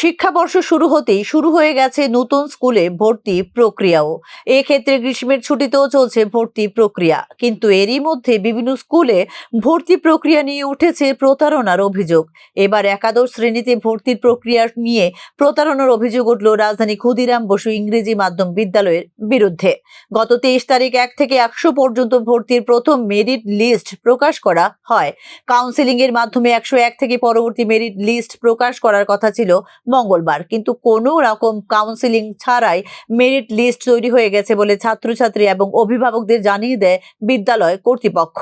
শিক্ষাবর্ষ শুরু হতেই শুরু হয়ে গেছে নতুন স্কুলে ভর্তি প্রক্রিয়াও। এক্ষেত্রে গ্রীষ্মের ছুটিতেও চলছে ভর্তি প্রক্রিয়া। কিন্তু এরই মধ্যে বিভিন্ন স্কুলে ভর্তি প্রক্রিয়া নিয়ে উঠেছে প্রতারণার অভিযোগ। এবার একাদশ শ্রেণীতে ভর্তির প্রক্রিয়া নিয়ে প্রতারণার অভিযোগ উঠল রাজধানী ক্ষুদিরাম বসু ইংরেজি মাধ্যম বিদ্যালয়ের বিরুদ্ধে। গত তেইশ তারিখ এক থেকে একশো পর্যন্ত ভর্তির প্রথম মেরিট লিস্ট প্রকাশ করা হয়। কাউন্সিলিং এর মাধ্যমে একশো এক থেকে পরবর্তী মেরিট লিস্ট প্রকাশ করার কথা ছিল মঙ্গলবার। কিন্তু কোনো রকম কাউন্সিলিং ছাড়াই মেরিট লিস্ট তৈরি হয়ে গেছে বলে ছাত্রছাত্রী এবং অভিভাবকদের জানিয়ে দেয় বিদ্যালয় কর্তৃপক্ষ।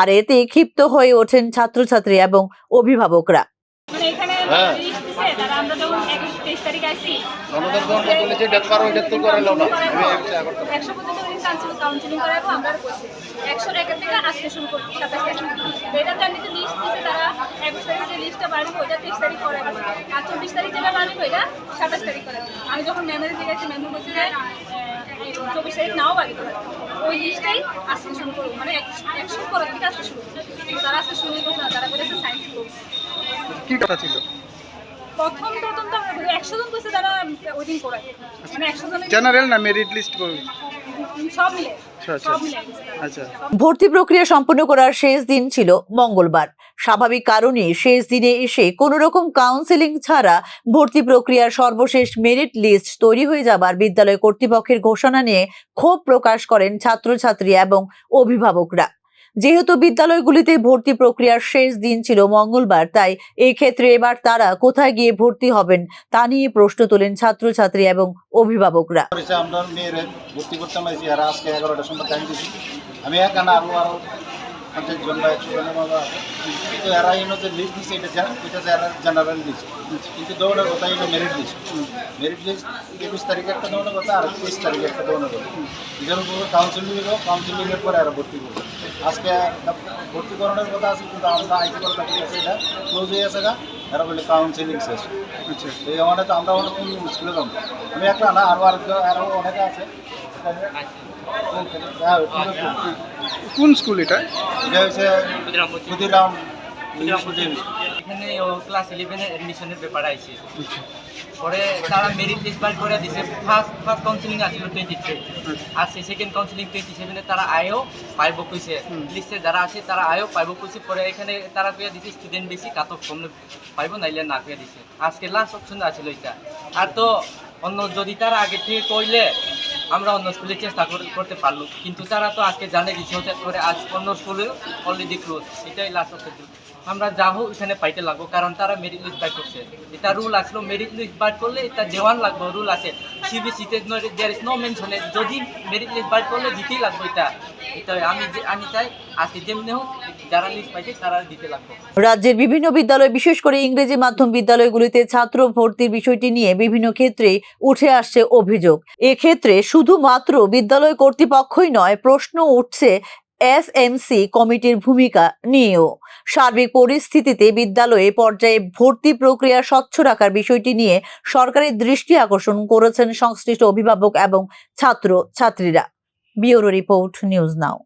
আর এতে ক্ষিপ্ত হয়ে ওঠেন ছাত্রছাত্রী এবং অভিভাবকরা। মানে এখানে হ্যাঁ। লিস্ট দিছে তারা আমরা যখন একুশ তেইশ তারিখ আইছি আমাদের যখন বলেছে ডেট পারো এটা তো করে নাও না আমি এই বিষয়ে করতে পারি। একশো পর্যন্ত কাউন্সিলিং করাবো আমরা করছি একশো থেকে আজকে শুরু করছি সাতাশ তারা একুশ তারিখ যে লিস্টটা বাড়বে ওইটা তেইশ তারিখ করে গেছে আর চব্বিশ তারিখ যেটা বাড়বে ওইটা সাতাশ তারিখ করে। আমি যখন ম্যামের জিজ্ঞাসি ম্যাম বলছি যে চব্বিশ তারিখ নাও ওই লিস্টটাই আজকে শুরু করব। মানে একশো থেকে আজকে শুরু করব। তারা আজকে শুরু করছে না তারা করেছে সায়েন্স কি কথা ছিল? প্রথম প্রথম তো একশো জন কইছে তারা ওই দিন করে মানে একশো জন জেনারেল না মেরিট লিস্ট করবে সব মিলে। সব মিলে। আচ্ছা। ভর্তি প্রক্রিয়া সম্পন্ন করার শেষ দিন ছিল মঙ্গলবার। স্বাভাবিক কারণে শেষ দিনে এসে কোনো রকম কাউন্সেলিং ছাড়া ভর্তি প্রক্রিয়ার সর্বশেষ মেরিট লিস্ট তৈরি হয়ে যাবার বিদ্যালয় কর্তৃপক্ষের ঘোষণা নিয়ে ক্ষোভ প্রকাশ করেন ছাত্রছাত্রী এবং অভিভাবকরা। যেহেতু বিদ্যালয়গুলিতে ভর্তি প্রক্রিয়ার শেষ দিন ছিল মঙ্গলবার, তাই এই ক্ষেত্রে এবার তারা কোথায় গিয়ে ভর্তি হবেন তা নিয়ে প্রশ্ন তোলেন ছাত্রছাত্রী এবং অভিভাবকরা। আমরা ভর্তি আজকে এগারোটার সময় টাইম আমি পঞ্চাশ জন বা একশো জনের মতো আছে। কিন্তু এরা যে লিস্ট দিচ্ছে এটা জেন- এটা জেনারেল লিস্ট কিন্তু দৌড়ের কথা এটা মেরিট লিস্ট মেরিট লিস্ট একুশ তারিখে একটা দৌড়ের কথা আর তেইশ তারিখে একটা দৌড়ের কথা। এটার উপর কাউন্সিলিং দিব কাউন্সিলিংয়ের পরে এরা ভর্তি করবে। আজকে ভর্তি করানোর কথা আছে কিন্তু আমরা আইটি করতে আছে এটা ক্লোজ হয়ে আছে গা এরা বলে কাউন্সিলিং শেষ। আচ্ছা। এই আমাদের তো আমরা অনেক স্কুলে যাব। আমি একটা না আরও আর আরও অনেকে আছে। কোন স্কুল এটা? এটা হচ্ছে ক্ষুদিরাম এখানে ক্লাস ইলেভেনের অ্যাডমিশনের ব্যাপারে আইছে। পরে তারা মেরিট লিস্ট বার করে দিছে। ফার্স্ট ফার্স্ট কাউন্সিলিং আসছিল টোয়েন্টি থ্রি আর সেই সেকেন্ড কাউন্সিলিং টোয়েন্টি সেভেনে তারা আয়ও পাইব কইছে। লিস্টে যারা আছে তারা আয়ও পাইব কইছে। পরে এখানে তারা কইয়া দিছে স্টুডেন্ট বেশি কাত অফ কম পাইব নাইলে না কইয়া দিছে। আজকে লাস্ট অপশন আছিল এটা আর তো অন্য যদি তারা আগে থেকে কইলে আমরা অন্য স্কুলে চেষ্টা কর- করতে পারল কিন্তু তারা তো আজকে জানে হচ্ছে করে আজ অন্য স্কুলে অলরেডি ক্লোজ এটাই লাস্ট অপশন আমরা যা হোক এখানে পাইতে লাগবো, কারণ তারা মেরিট লিস্ট বাই করছে। এটা রুল আসলো মেরিট লিস্ট বাই করলে এটা দেওয়ান লাগবে রুল আছে। সিবিসিতে দেয়ার ইজ নো মেনশনে যদি মেরিট লিস্ট বাই করলে দিতেই লাগবে এটা। রাজ্যের বিভিন্ন বিদ্যালয়, বিশেষ করে ইংরেজি মাধ্যম বিদ্যালয়গুলিতে ছাত্র ভর্তির বিষয়টি নিয়ে বিভিন্ন ক্ষেত্রে উঠে আসছে অভিযোগ। এক্ষেত্রে শুধুমাত্র বিদ্যালয় কর্তৃপক্ষই নয়, প্রশ্ন উঠছে এসএমসি কমিটির ভূমিকা নিয়েও। সার্বিক পরিস্থিতিতে বিদ্যালয়ে পর্যায়ে ভর্তি প্রক্রিয়া স্বচ্ছ রাখার বিষয়টি নিয়ে সরকারের দৃষ্টি আকর্ষণ করেছেন সংশ্লিষ্ট অভিভাবক এবং ছাত্র ছাত্রীরা ব্যুরো রিপোর্ট নিউজ নাও।